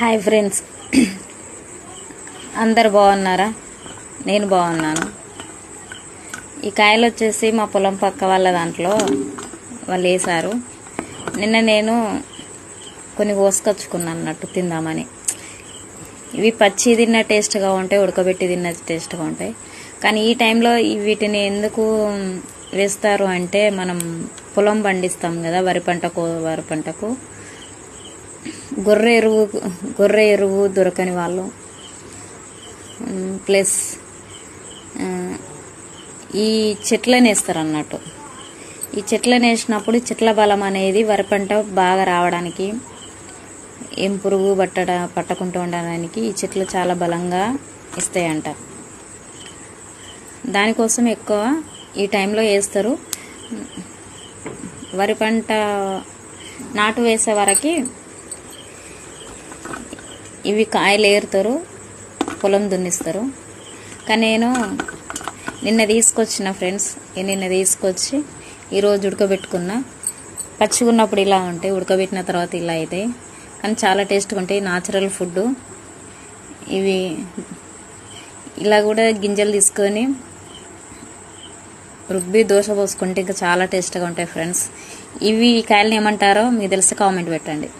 Hi friends. అందరు బాగున్నారా? నేను బాగున్నాను. ఈ కాయలు వచ్చేసి మా పొలం పక్క వాళ్ళ దాంట్లో వాళ్ళు వేసారు నిన్న నేను కొన్ని కోసుకొచ్చుకున్నాను అన్నట్టు తిందామని. ఇవి పచ్చి తిన్న టేస్ట్గా ఉంటాయి ఉడకబెట్టి తిన్న టేస్ట్గా ఉంటాయి. కానీ ఈ టైంలో వీటిని ఎందుకు వేస్తారు అంటే మనం పొలం పండిస్తాం కదా వరి పంటకు వరి పంటకు. గొర్రె ఎరువు గొర్రె ఎరువు దొరకని వాళ్ళు. ప్లస్ ఈ చెట్లను వేస్తారు అన్నట్టు ఈ చెట్లను వేసినప్పుడు చెట్ల బలం అనేది వరి పంట బాగా రావడానికి ఏం పురుగు పట్టడ పట్టకుండా ఉండడానికి ఈ చెట్లు చాలా బలంగా ఇస్తాయంట. దానికోసం ఎక్కువ ఈ టైంలో వేస్తారు వరి పంట నాటు వేసే వరకు ఇవి కాయలు ఏరుతారు పొలం దున్నిస్తారు. కానీ నేను నిన్న తీసుకొచ్చిన ఫ్రెండ్స్ నిన్న తీసుకొచ్చి ఈరోజు ఉడకబెట్టుకున్నా. పచ్చిగా ఉన్నప్పుడు ఇలా ఉంటాయి ఉడకబెట్టిన తర్వాత ఇలా అవుతాయి కానీ చాలా టేస్ట్గా ఉంటాయి న్యాచురల్ ఫుడ్ ఇవి ఇలా కూడా గింజలు తీసుకొని రుబ్బి దోశ పోసుకుంటే ఇంకా చాలా టేస్ట్గా ఉంటాయి ఫ్రెండ్స్. ఇవి ఈ ఏమంటారో మీకు తెలిసి కామెంట్ పెట్టండి.